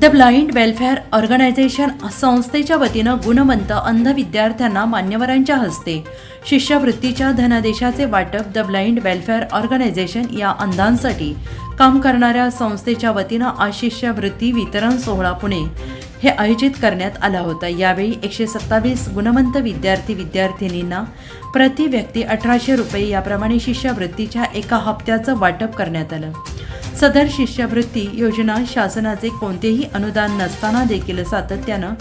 The blind welfare organisation संस्थेच्या वतीनं गुणवंत अंध विद्यार्थ्यांना मान्यवरांच्या हस्ते शिष्यवृत्तीच्या धनादेशाचे वाटप द ब्लाइंड वेलफेअर ऑर्गनायझेशन या अंधांसाठी काम करणाऱ्या संस्थेच्या वतीनं आज शिष्यवृत्ती वितरण सोहळा पुणे हे आयोजित करण्यात आला होता. यावेळी एकशे सत्तावीस गुणवंत विद्यार्थी विद्यार्थिनींना प्रति व्यक्ती अठराशे रुपये याप्रमाणे शिष्यवृत्तीच्या एका हप्त्याचं वाटप करण्यात आलं. सदर शिष्यवृत्ती योजना शासनाचे कोणतेही अनुदान नसताना देखील सातत्यानं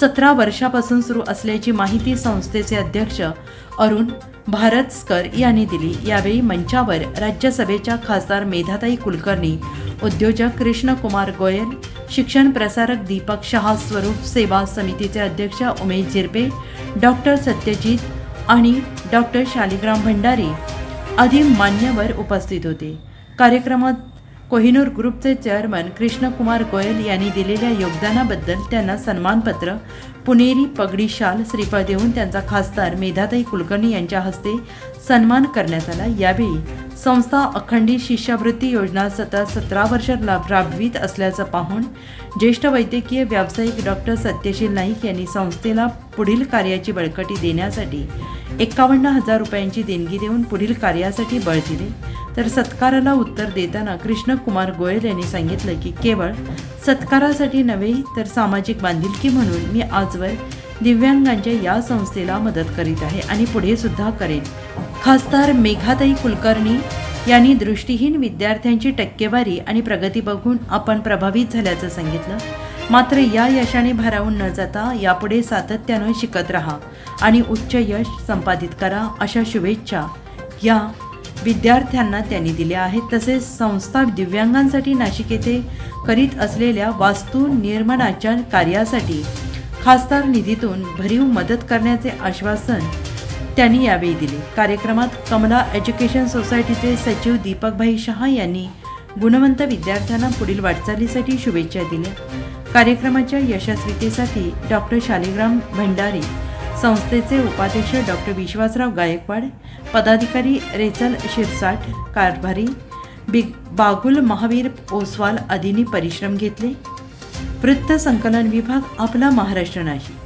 सतरा वर्षापासून सुरू असल्याची माहिती संस्थेचे अध्यक्ष अरुण भारतस्कर यांनी दिली. यावेळी मंचावर राज्यसभेच्या खासदार मेधाताई कुलकर्णी उद्योजक कृष्णकुमार गोयल शिक्षण प्रसारक दीपक शहा स्वरूप सेवा समितीचे अध्यक्ष उमेश झिरपे डॉक्टर सत्यजित आणि डॉक्टर शालिग्राम भंडारी आदी मान्यवर उपस्थित होते. कार्यक्रमात कोहिनूर ग्रुपचे चेअरमन कृष्णकुमार गोयल यांनी दिलेल्या योगदानाबद्दल त्यांना सन्मानपत्र पुणेरी पगडी शाल श्रीफळ देऊन त्यांचा खासदार मेधाताई कुलकर्णी यांच्या हस्ते सन्मान करण्यात आला. यावेळी संस्था अखंडित शिष्यवृत्ती योजना सतत सतरा वर्ष लाभ राबवित असल्याचं पाहून ज्येष्ठ वैद्यकीय व्यावसायिक डॉक्टर सत्यशील नाईक यांनी संस्थेला पुढील कार्याची बळकटी देण्यासाठी एकावन्न हजार रुपयांची देणगी देऊन पुढील कार्यासाठी बळ दिले. तर सत्काराला उत्तर देताना कृष्णकुमार गोयल यांनी सांगितलं की केवळ सत्कारासाठी नव्हे तर सामाजिक बांधिलकी म्हणून मी आजवर दिव्यांगांच्या या संस्थेला मदत करीत आहे आणि पुढे सुद्धा करेन. खासदार मेघाताई कुलकर्णी यांनी दृष्टीहीन विद्यार्थ्यांची टक्केवारी आणि प्रगती बघून आपण प्रभावित झाल्याचं सांगितलं. मात्र या यशाने भारावून न जाता यापुढे सातत्यानं शिकत राहा आणि उच्च यश संपादित करा अशा शुभेच्छा या विद्यार्थ्यांना त्यांनी दिल्या आहेत तसेच संस्था दिव्यांगांसाठी नाशिक येथे करीत असलेल्या वास्तू निर्माणाच्या कार्यासाठी खासदार निधीतून भरीव मदत करण्याचे आश्वासन त्यांनी यावेळी दिले. कार्यक्रमात कमला एज्युकेशन सोसायटीचे सचिव दीपकभाई शहा यांनी गुणवंत विद्यार्थ्यांना पुढील वाटचालीसाठी शुभेच्छा दिल्या. कार्यक्रमाच्या यशस्वीतेसाठी डॉक्टर शालिग्राम भंडारी संस्थेचे उपाध्यक्ष डॉक्टर विश्वासराव गायकवाड पदाधिकारी रेचल शिरसाट कारभारी बिग बागुल महावीर ओसवाल आदींनी परिश्रम घेतले. वृत्त संकलन विभाग आपला महाराष्ट्र नाशिक